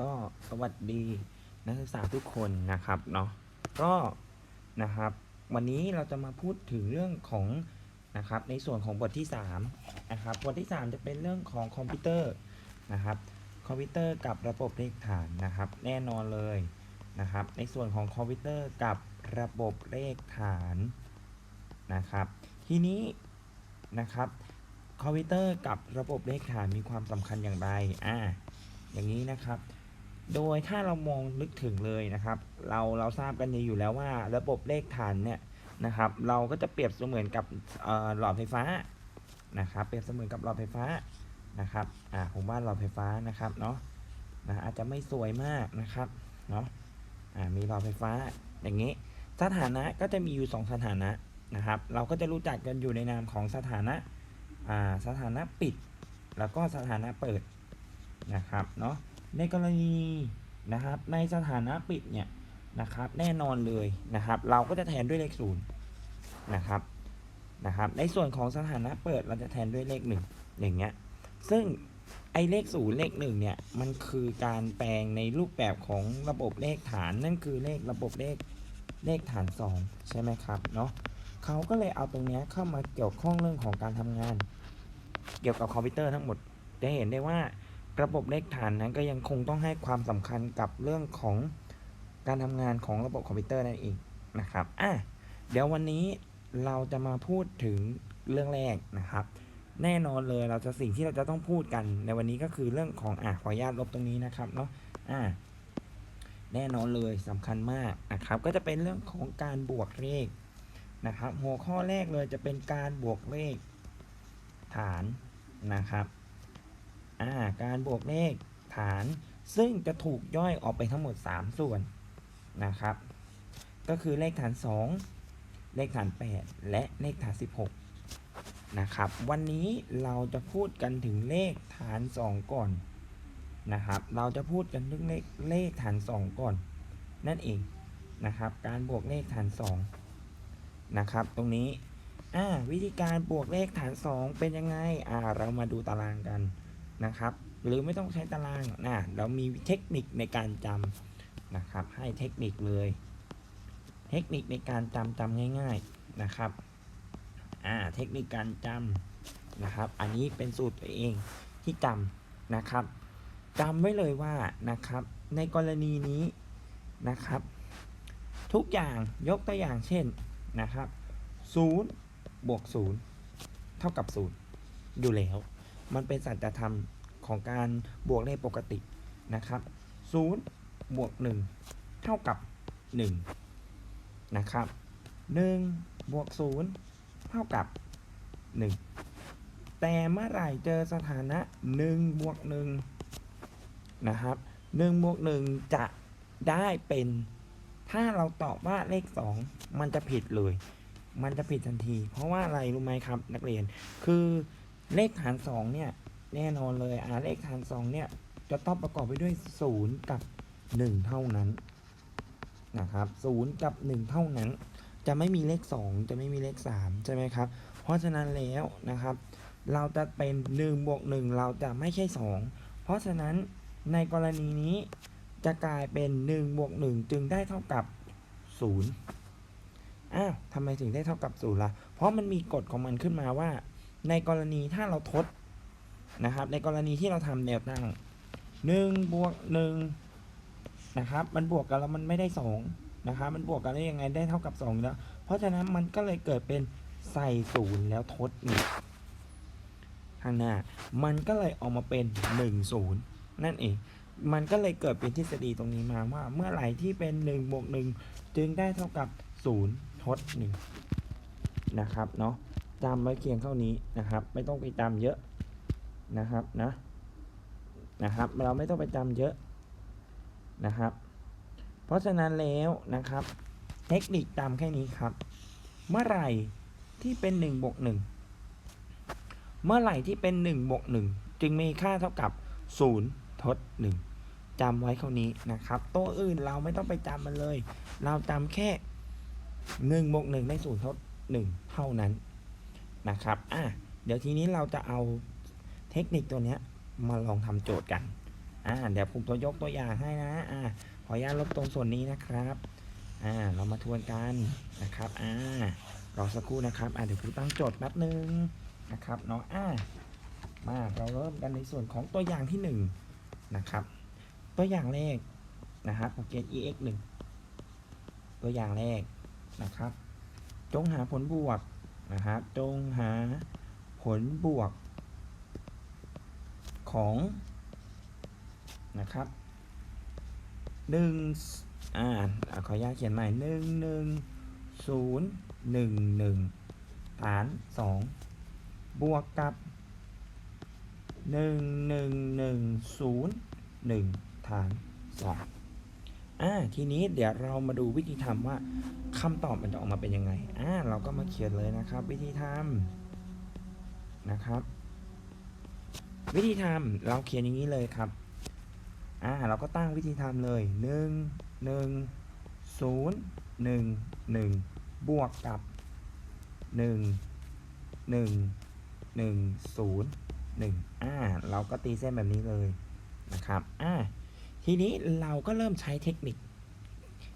ก็สวัสดีนักศึกษาทุกคนนะครับเนาะก็นะครับ วันนี้เราจะมาพูดถึงเรื่องของนะครับในส่วนของบทที่3นะครับบทที่ 3 จะเป็นเรื่องของคอมพิวเตอร์นะครับคอมพิวเตอร์กับระบบเลขฐานนะครับ แน่นอนเลยนะครับ ในส่วนของคอมพิวเตอร์กับระบบเลขฐานนะครับ ทีนี้นะครับคอมพิวเตอร์กับระบบเลขฐานมีความสำคัญอย่างไรอ่าอย่างนี้นะครับ โดยถ้าเรามองนึกถึงเลยนะครับ เราเราทราบกันดีอยู่แล้วว่า ระบบเลขฐานเนี่ยนะครับ เราก็จะเปรียบเสมือนกับหลอดไฟฟ้านะครับ เปรียบเสมือนกับหลอดไฟฟ้านะครับอ่าผมว่าหลอดไฟฟ้านะครับเนาะนะอาจจะไม่สวยมากนะครับเนาะอ่ามีหลอดไฟฟ้าอย่างนี้ สถานะก็จะมีอยู่สองสถานะนะครับ เราก็จะรู้จักกันอยู่ในนามของสถานะอ่าสถานะปิด แล้วก็สถานะเปิดนะครับเนาะ ในกรณีนะครับในสถานะปิดเนี่ยนะครับแน่นอนเลยนะครับ เราก็จะแทนด้วยเลขศูนย์นะครับนะครับ ในส่วนของสถานะเปิดเราจะแทนด้วยเลขหนึ่งอย่างเงี้ยซึ่งไอเลขศูนย์เลขหนึ่งเนี่ยมันคือการแปลงในรูปแบบของระบบเลขฐานนั่นคือเลขระบบเลขเลขฐานสองใช่ไหมครับเนาะเขาก็เลยเอาตรงเนี้ยเข้ามาเกี่ยวข้องเรื่องของการทำงาน เกี่ยวกับคอมพิวเตอร์ทั้งหมดจะเห็นได้ว่า ระบบเลขฐานนั้นก็ยังคงต้องให้ความสำคัญกับเรื่องของการทำงานของระบบคอมพิวเตอร์นั่นเองนะครับอะเดี๋ยววันนี้เราจะมาพูดถึงเรื่องแรกนะครับ แน่นอนเลยเราจะสิ่งที่เราจะต้องพูดกันในวันนี้ก็คือเรื่องของอะขออนุญาตลบตรงนี้นะครับเนาะอะแน่นอนเลยสำคัญมากนะครับ ก็จะเป็นเรื่องของการบวกเลขนะครับ หัวข้อแรกเลยจะเป็นการบวกเลขฐานนะครับ การบวกเลขฐาน ซึ่งจะถูกย่อยออกไปทั้งหมด 3 ส่วนนะครับ ก็คือเลขฐาน 2 เลขฐาน 8 และเลขฐาน 16 นะครับ วันนี้เราจะพูดกันถึงเลขฐาน 2 ก่อนนะครับ เราจะพูดกันถึงเลขเลขฐาน 2 ก่อน นั่นเองนะครับ การบวกเลขฐาน 2 นะครับ ตรงนี้อ่าวิธีการบวกเลขฐาน 2 เป็นยังไงอ่าเรามาดูตารางกัน นะครับ หรือไม่ต้องใช้ตารางนะเรามีเทคนิคในการจำนะครับ ให้เทคนิคเลย เทคนิคในการจำจำง่าย ๆนะครับอ่าเทคนิคการจำนะครับ อันนี้เป็นสูตรตัวเองที่จำนะครับจำไว้เลยว่านะครับ ในกรณีนี้นะครับ ทุกอย่างยกตัวอย่างเช่นนะครับ0บวก0เท่ากับ0อยู่แล้ว มันเป็นสัจธรรม ของการบวกเลขปกตินะครับ0บวก1 เท่ากับ 1 นะครับ1บวก0 เท่ากับ 1 แต่เมื่อไหร่เจอสถานะ1บวก1นะครับ1บวก1 จะได้เป็น ถ้าเราตอบว่าเลข 2 มันจะผิดเลย มันจะผิดทันที เพราะว่าอะไรรู้ไหมครับนักเรียน คือเลขฐาน2เนี่ย แน่นอนเลยอ่าเลขฐาน2เนี่ยจะต้องประกอบไปด้วย 0 กับ 1 เท่านั้นนะครับ0กับ 1 เท่านั้น จะไม่มีเลข 2 จะไม่มีเลข 3 ใช่ไหมครับ เพราะฉะนั้นแล้วนะครับ เราจะเป็น1บวก1เราจะไม่ใช่ 2 เพราะฉะนั้นในกรณีนี้จะกลายเป็น1บวก1จึงได้เท่ากับ 0 อ้าวทำไมถึงได้เท่ากับ 0ล่ะ เพราะมันมีกฎของมันขึ้นมาว่า ในกรณีถ้าเราทด นะครับ ในกรณีที่เราทำแนวตั้ง1บวก1นะครับ มันบวกกันแล้วมันไม่ได้2นะครับ มันบวกกันได้ยังไงได้เท่ากับ2อยู่แล้วเพราะฉะนั้นมันก็เลยเกิดเป็นใส่ศูนย์แล้วทดนี่ข้างหน้า มันก็เลยออกมาเป็น1 0นั่นเองมันก็เลยเกิดเป็นทฤษฎีตรงนี้มาว่า เมื่อไหร่ที่เป็น1บวก1จึงได้เท่ากับ 0 ทด1นะครับเนาะจำไว้เคียงเท่านี้นะครับ ไม่ต้องไปจำเยอะ นะครับนะนะครับ เราไม่ต้องไปจำเยอะนะครับ เพราะฉะนั้นแล้วนะครับ เทคนิคจำแค่นี้ครับ เมื่อไหร่ที่เป็น1บวก1เมื่อไหร่ที่เป็น1บวก1จึงมีค่าเท่ากับ 0 ทด 1จำไว้เท่านี้นะครับ ตัวอื่นเราไม่ต้องไปจำมันเลย เราจำแค่1บวก1ได้0ทด 1 เท่านั้นนะครับ อะ เดี๋ยวทีนี้เราจะเอา เทคนิคตัวเนี้ยมาลองทำโจทย์กันอ่าเดี๋ยวผมตัวยกตัวอย่างให้นะอ่าขออนุญาตลบตรงส่วนนี้นะครับอ่าเรามาทวนกันนะครับอ่ารอสักครู่นะครับอ่าเดี๋ยวผมตั้งโจทย์แป๊บนึงนะครับเนาะอ่ามาเราเริ่มกันในส่วนของตัวอย่างที่หนึ่งนะครับ ตัวอย่างแรกนะครับโปรเกรด ex 1ตัวอย่างแรกนะครับ จงหาผลบวกนะครับ จงหาผลบวก ของนะครับหนึ่งอ่าขออนุญาตเขียนใหม่หนึ่งหนึ่งศูนย์หนึ่งหนึ่งฐานสองบวกกับหนึ่งหนึ่งหนึ่งศูนย์หนึ่งฐานสองอ่าทีนี้เดี๋ยวเรามาดูวิธีทำว่าคำตอบมันจะออกมาเป็นยังไงอ่าเราก็มาเขียนเลยนะครับ วิธีทำนะครับ วิธีทำเราเขียนอย่างนี้เลยครับ อ่า เราก็ตั้งวิธีทำเลยหนึ่งหนึ่งศูนย์หนึ่งหนึ่งบวกกับหนึ่งหนึ่งหนึ่งศูนย์หนึ่งอ่า เราก็ตีเส้นแบบนี้เลยนะครับ อ่า ทีนี้เราก็เริ่มใช้เทคนิค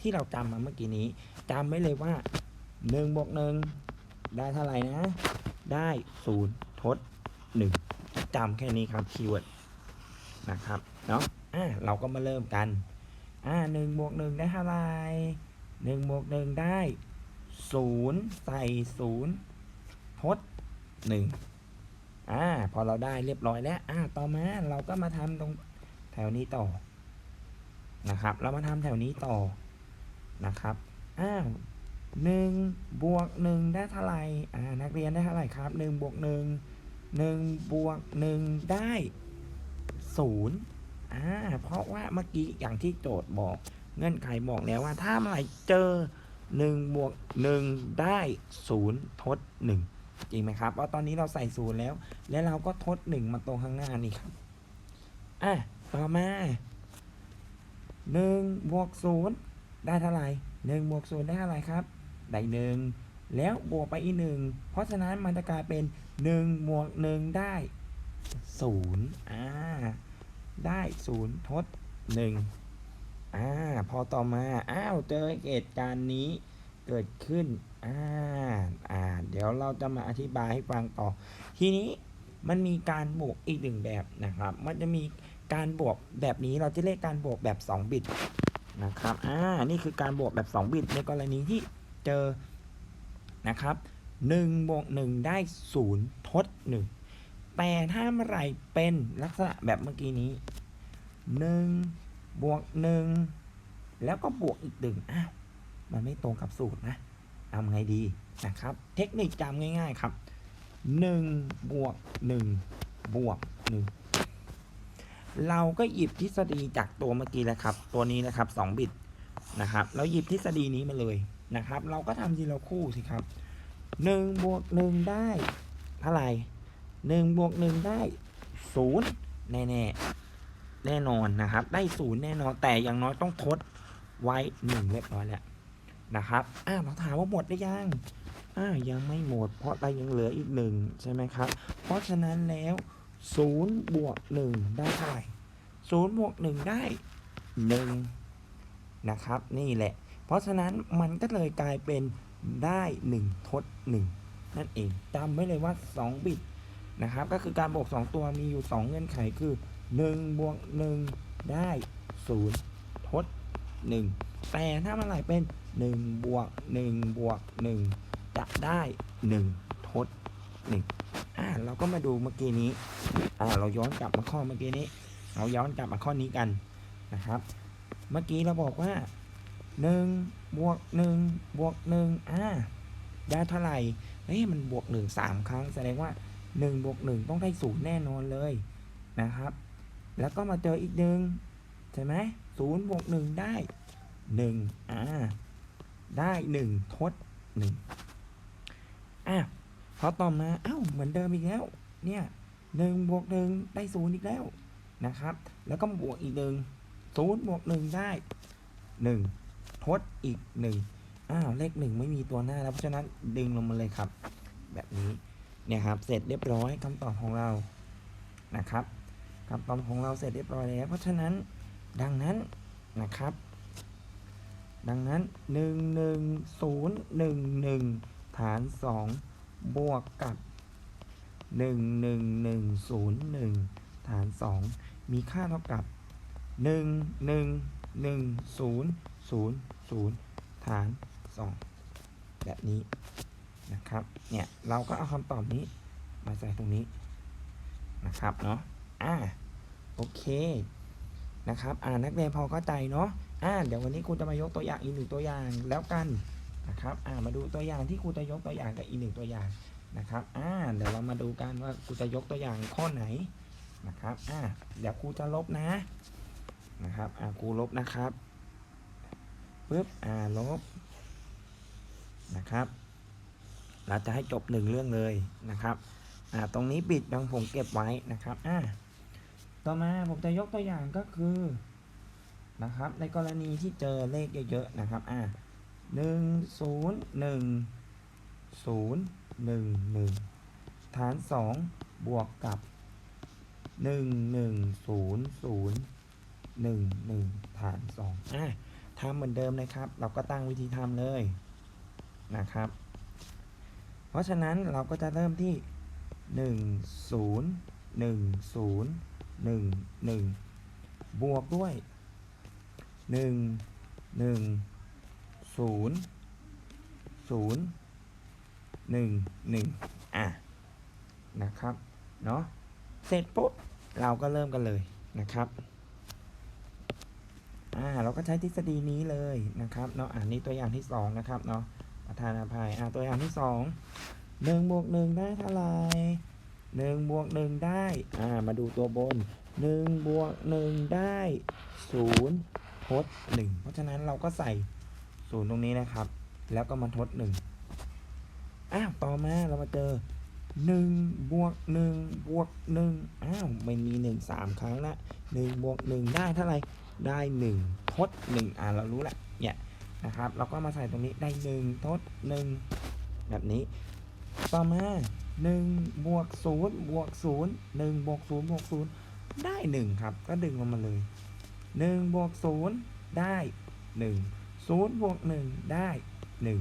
ที่เราจำมาเมื่อกี้นี้จำไว้เลยว่าหนึ่งบวกหนึ่งได้เท่าไหร่นะ ได้ศูนย์ทดหนึ่ง จำแค่นี้ครับคีย์เวิร์ดนะครับเนาะอะเราก็มาเริ่มกันอ่าหนึ่งบวกหนึ่งได้เท่าไหร่หนึ่งบวกหนึ่งได้ศูนย์ใส่ศูนย์ทดหนึ่งอ่าพอเราได้เรียบร้อยแล้วอ่าต่อมาเราก็มาทำตรงแถวนี้ต่อนะครับ เรามาทำแถวนี้ต่อนะครับอ้าวหนึ่งบวกหนึ่งได้เท่าไหร่อ่านักเรียนได้เท่าไหร่ครับหนึ่งบวกหนึ่ง หนึ่งบวกหนึ่งได้ศูนย์อ่าเพราะว่าเมื่อกี้อย่างที่โจทย์บอก เงื่อนไขบอกแล้วว่าถ้าเมื่อไหร่เจอหนึ่งบวกหนึ่งได้ศูนย์ทดหนึ่งจริงไหมครับเพราตอนนี้เราใส่ศูนย์แล้ว แล้วเราก็ทดหนึ่งมาตรงข้างหน้านี่ครับอะต่อมาหนึ่งบวกศูนย์ได้เท่าไหร่หนึ่งบวกศูนย์ได้เท่าไหร่ครับ ได้หนึ่ง แล้วบวกไปอีกหนึ่งเพราะฉะนั้นมันจะกลายเป็นหนึ่งบวกหนึ่งได้ศูนย์อ่าได้ศูนย์ทดหนึ่งอ่าพอต่อมาอ้าวเจอเหตุการณ์นี้เกิดขึ้นอ่าอ่าเดี๋ยวเราจะมาอธิบายให้ฟังต่อ ทีนี้มันมีการบวกอีกหนึ่งแบบนะครับ มันจะมีการบวกแบบนี้เราจะเรียกการบวกแบบ 2 บิตนะครับ อ่า นี่คือการบวกแบบ 2 บิตในกรณีที่เจอ นะครับ1บวก1ได้ 0 ทด 1 แต่ถ้าเมื่อไรเป็นลักษณะแบบเมื่อกี้นี้ 1 บวก 1 แล้วก็บวกอีกหนึ่งอ้าว มันไม่ตรงกับสูตรนะทำไงดีนะครับ เทคนิคจำง่ายๆครับ 1 บวก 1 บวก 1 เราก็หยิบทฤษฎีจากตัวเมื่อกี้แหละครับ ตัวนี้นะครับ 2 บิตนะครับเราหยิบทฤษฎีนี้มาเลย นะครับ เราก็ทำทีละคู่สิครับหนึ่งบวกหนึ่งได้เท่าไหร่หนึ่งบวกหนึ่งได้ศูนย์แน่แน่แน่นอนนะครับ ได้ศูนย์แน่นอนแต่อย่างน้อยต้องทดไว้หนึ่งเรียบร้อยแล้วนะครับอ่าเราถามว่าหมดหรือยังอ่ายังไม่หมด เพราะเรายังเหลืออีกหนึ่งใช่ไหมครับ เพราะฉะนั้นแล้วศูนย์บวกหนึ่งได้เท่าไหร่ศูนย์บวกหนึ่งได้หนึ่งนะครับ นี่แหละ เพราะฉะนั้นมันก็เลยกลายเป็นได้ 1 ทด 1 นั่นเองจำไว้เลยว่า 2 บิตนะครับ ก็คือการบวก 2 ตัวมีอยู่ 2 เงื่อนไขคือ1บวก1 ได้ 0 ทด 1 แต่ถ้ามันไหลเป็น1บวก1บวก1จะได้ 1 ทด 1 อ่าเราก็มาดูเมื่อกี้นี้ อ่าเราย้อนกลับมาข้อเมื่อกี้นี้ เราย้อนกลับมาข้อนี้กันนะครับ เมื่อกี้เราบอกว่า หนึ่งบวกหนึ่งบวกหนึ่งอ่าได้เท่าไหร่เฮ้ยมันบวกหนึ่งสามครั้ง แสดงว่าหนึ่งบวกหนึ่งต้องได้ศูนย์แน่นอนเลยนะครับ แล้วก็มาเจออีกหนึ่งใช่ไหมศูนย์บวกหนึ่งได้หนึ่งอ่าได้หนึ่งทดหนึ่งอะพอต่อมาเอ้าเหมือนเดิมอีกแล้ว เนี่ยหนึ่งบวกหนึ่งได้ศูนย์อีกแล้วนะครับ แล้วก็บวกอีกหนึ่งศูนย์บวกหนึ่งได้หนึ่ง ทดอีกหนึ่งอ้าวเลขหนึ่งไม่มีตัวหน้าแล้วเพราะฉะนั้นดึงลงมาเลยครับ แบบนี้เนี่ยครับ เสร็จเรียบร้อยคำตอบของเรานะครับคำตอบของเราเสร็จเรียบร้อยแล้ว เพราะฉะนั้นดังนั้นนะครับ ดังนั้น 11011 ฐาน 2 บวกกับ 11101 ฐาน 2 มีค่าเท่ากับ 1110000ฐาน2แบบนี้นะครับเนี่ยเราก็เอาคำตอบนี้มาใส่ตรงนี้นะครับเนาะอ่าโอเคนะครับอ่านักเรียนพอเข้าใจเนาะอ่าเดี๋ยววันนี้ครูจะมายกตัวอย่างอีกหนึ่งตัวอย่างแล้วกันนะครับอ่ามาดูตัวอย่างที่ครูจะยกตัวอย่างกับอีกหนึ่งตัวอย่างนะครับอ่าเดี๋ยวเรามาดูกันว่าครูจะยกตัวอย่างข้อไหนนะครับอ่าเดี๋ยวครูจะลบนะนะครับอ่าครูลบนะครับ ปึ๊บอ่าลบนะครับ เราจะให้จบหนึ่งเรื่องเลยนะครับ อ่า ตรงนี้ปิดดังผมเก็บไว้นะครับ อ่า ต่อมาผมจะยกตัวอย่างก็คือนะครับ ในกรณีที่เจอเลขเยอะๆนะครับ อ่าหนึ่งศูนย์หนึ่งศูนย์หนึ่งหนึ่งฐานสองบวกกับหนึ่งหนึ่งศูนย์ศูนย์หนึ่งหนึ่งฐานสองอ่า ทำเหมือนเดิมเลยครับ เราก็ตั้งวิธีทำเลยนะครับ เพราะฉะนั้นเราก็จะเริ่มที่หนึ่งศูนย์หนึ่งศูนย์หนึ่งหนึ่งบวกด้วยหนึ่งหนึ่งศูนย์ศูนย์หนึ่งหนึ่งอะนะครับ เนาะเสร็จปุ๊บ เราก็เริ่มกันเลยนะครับ อ่าเราก็ใช้ทฤษฎีนี้เลยนะครับเนาะอ่านี่ตัวอย่างที่สองนะครับเนาะประธานอภัยอ่าตัวอย่างที่สองหนึ่งบวกหนึ่งได้เท่าไหร่หนึ่งบวกหนึ่งได้อ่ามาดูตัวบนหนึ่งบวกหนึ่งได้ศูนย์ทดหนึ่งเพราะฉะนั้นเราก็ใส่ศูนย์ตรงนี้นะครับ แล้วก็มาทดหนึ่งอ้าวต่อมาเรามาเจอหนึ่งบวกหนึ่งบวกหนึ่งอ้าวไม่มีหนึ่งสามครั้งละหนึ่งบวกหนึ่งได้เท่าไหร่ ได้หนึ่งทดหนึ่งอ่าเรารู้ละเนี่ยนะครับ เราก็มาใส่ตรงนี้ได้หนึ่งทดหนึ่งแบบนี้ ต่อมาหนึ่งบวกศูนย์บวกศูนย์หนึ่งบวกศูนย์บวกศูนย์ได้หนึ่งครับ ก็ดึงลงมาเลยหนึ่งบวกศูนย์ได้หนึ่งศูนย์บวกหนึ่งได้หนึ่ง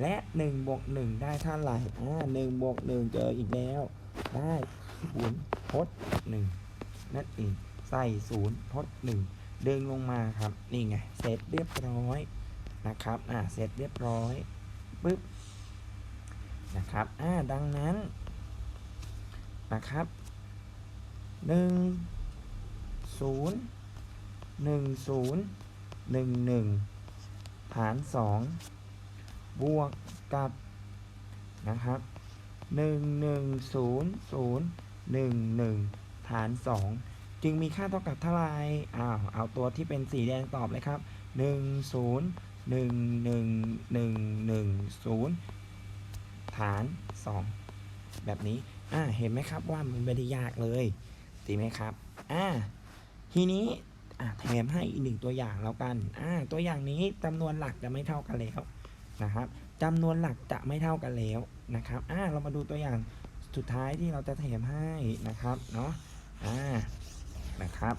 และหนึ่งบวกหนึ่งได้เท่าไหร่อ่าหนึ่งบวกหนึ่งเจออีกแล้ว ได้ศูนย์ทดหนึ่งนั่นเองใส่ศูนย์ทดหนึ่ง ดึงลงมาครับ นี่ไง เสร็จเรียบร้อยนะครับ อ่า เสร็จเรียบร้อยปึ๊บ นะครับ อ่า ดังนั้น นะครับหนึ่งศูนย์หนึ่งศูนย์หนึ่งหนึ่งฐานสองบวกกับ นะครับหนึ่งหนึ่งศูนย์ศูนย์หนึ่งหนึ่งฐานสอง จึงมีค่าเท่ากับเท่าไรอ้าวเอาตัวที่เป็นสีแดงตอบเลยครับหนึ่งศูนย์หนึ่งหนึ่งหนึ่งหนึ่งศูนย์ฐาน 2 แบบนี้ อ่า เห็นไหมครับว่ามันไม่ได้ยากเลยดีไหมครับ อ่า ทีนี้อ่าแถมให้อีกหนึ่งตัวอย่างแล้วกัน อ่า ตัวอย่างนี้จำนวนหลักจะไม่เท่ากันแล้วนะครับจำนวนหลักจะไม่เท่ากันแล้วนะครับ อ่า เรามาดูตัวอย่างสุดท้ายที่เราจะแถมให้นะครับ เนาะอ่า นะครับ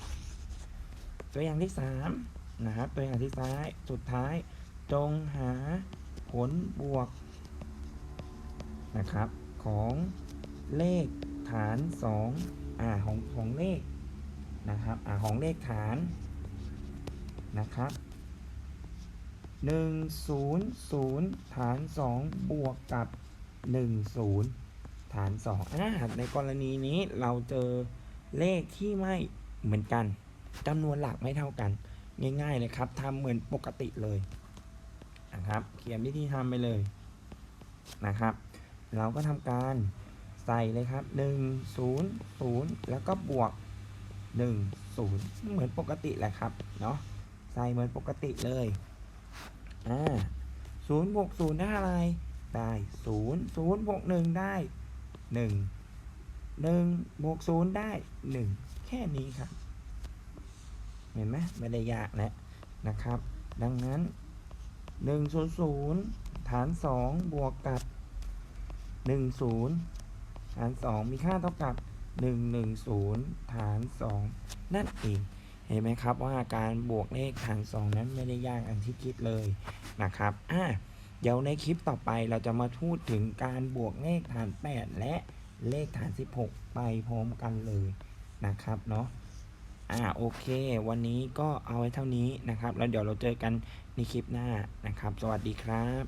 ตัวอย่างที่3นะครับ ตัวอย่างที่ซ้ายสุดท้าย จงหาผลบวกนะครับของเลขฐาน2อ่าของของเลขนะครับอ่าของเลขฐานนะครับ100ฐาน 2 บวกกับ 10 ฐาน2อ่าในกรณีนี้เราเจอเลขที่ไม่ เหมือนกันจำนวนหลักไม่เท่ากัน ง่ายๆเลยครับทำเหมือนปกติเลยนะครับ เขียนวิธีทำไปเลยนะครับ เราก็ทำการใส่เลยครับ 1 0 0 แล้วก็บวก 1 0 เหมือนปกติแหละครับเนาะใส่เหมือนปกติเลยอ่าศูนย์บวกศูนย์ได้อะไร ได้ศูนย์ศูนย์บวกหนึ่งได้หนึ่งหนึ่งบวกศูนย์ได้หนึ่ง ค่นี้ครับเห็นไหมไม่ได้ยากแล้วนะครับ ดังนั้นหนึ่งศูนย์ฐานสองบวกกับหนึ่งศูนย์หารสองมีค่าเท่ากับ 110 ฐาน 2 นั่นเอง เห็นไหมครับว่าการบวกเลขฐาน 2 นั้นไม่ได้ยากอันที่คิดเลยนะครับอะเดี๋ยวในคลิปต่อไปเราจะมาพูดถึงการบวกเลขฐาน 8 และเลขฐาน 16 ไปพร้อมกันเลย นะครับเนาะอ่าโอเค วันนี้ก็เอาไว้เท่านี้นะครับ แล้วเดี๋ยวเราเจอกันในคลิปหน้านะครับ สวัสดีครับ